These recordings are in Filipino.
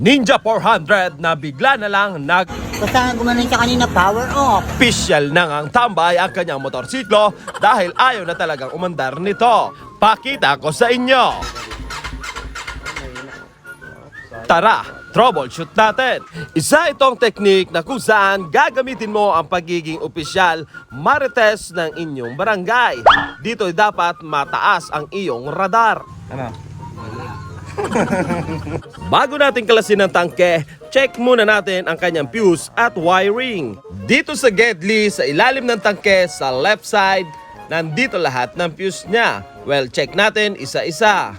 Ninja 400 na bigla na lang nag Basta gumanon siya kanina, power off. Official na ngang tambay ang kanyang motorsiklo dahil ayaw na talagang umandar nito. Pakita ko sa inyo. Tara, troubleshoot natin. Isa itong technique na kung saan gagamitin mo ang pagiging opisyal marites ng inyong barangay. Dito ay dapat mataas ang iyong radar. Ano? Bago natin kalasin ng tangke, check muna natin ang kanyang fuse at wiring. Dito sa Gedli, sa ilalim ng tangke, sa left side, nandito lahat ng fuse niya. Well, check natin isa-isa.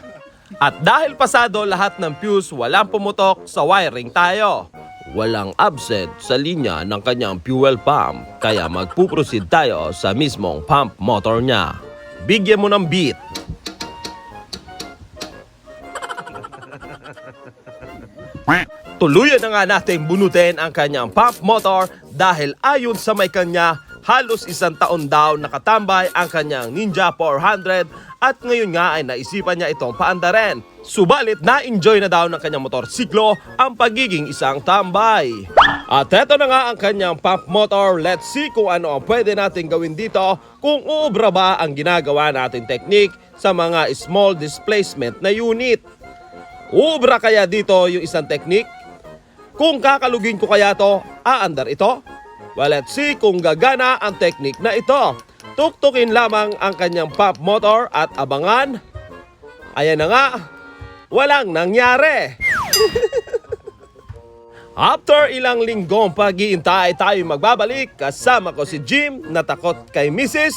At dahil pasado lahat ng fuse, walang pumutok sa wiring tayo. Walang absent sa linya ng kanyang fuel pump, kaya magpuproceed tayo sa mismong pump motor niya. Bigyan mo ng beat. Tuluyan na nga nating bunutin ang kanyang pump motor dahil ayon sa may kanya, halos isang taon daw nakatambay ang kanyang Ninja 400 at ngayon nga ay naisipan niya itong paandarin. Subalit na-enjoy na daw ng kanyang motorsiklo ang pagiging isang tambay. At eto na nga ang kanyang pump motor. Let's see kung ano ang pwede natin gawin dito kung uubra ba ang ginagawa nating technique sa mga small displacement na unit. Ubra kaya dito yung isang technique? Kung kakalugin ko kaya to, aandar ito? Well, let's see kung gagana ang technique na ito. Tuktukin lamang ang kanyang pump motor at abangan. Ayan na nga, walang nangyari. After ilang linggong pag-iintay tayo magbabalik kasama ko si Jim na takot kay Mrs.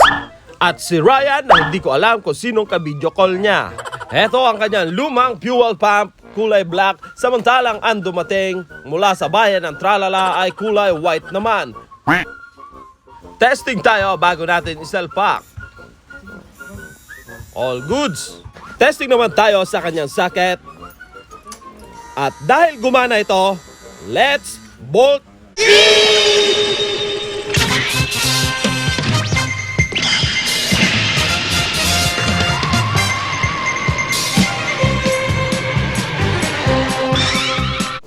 at si Ryan na hindi ko alam kung sinong ka-video call niya. Heto ang kanyang lumang fuel pump, kulay black, samantalang ang dumating mula sa bayan ng Tralala ay kulay white naman. Testing tayo bago natin isalpak. All goods. Testing naman tayo sa kanyang socket. At dahil gumana ito, let's bolt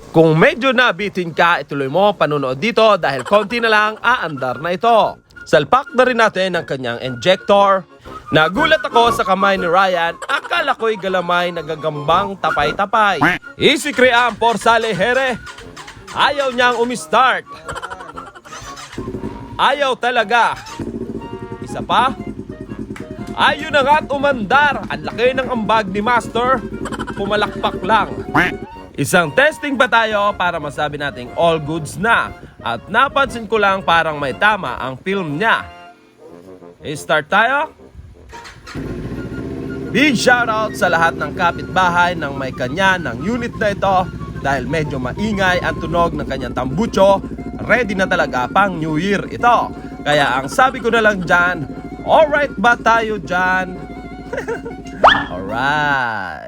Kung medyo nabitin ka, ituloy mo panunood dito dahil konti na lang aandar na ito. Salpak na rin natin ang kanyang injector. Nagulat ako sa kamay ni Ryan, akala ko'y galamay nagagambang tapay-tapay. Easy Kriam por Sale Here. Ayaw niyang umistart. Ayaw talaga. Isa pa. Ayaw na nga't umandar. Ang laki ng ambag ni Master. Pumalakpak lang. Isang testing pa tayo para masabi nating all goods na. At napansin ko lang parang may tama ang film niya. I-start tayo. Big shoutout sa lahat ng kapitbahay ng may kanya ng unit na ito dahil medyo maingay ang tunog ng kanyang tambucho. Ready na talaga pang New Year ito. Kaya ang sabi ko na lang dyan, alright ba tayo dyan? alright.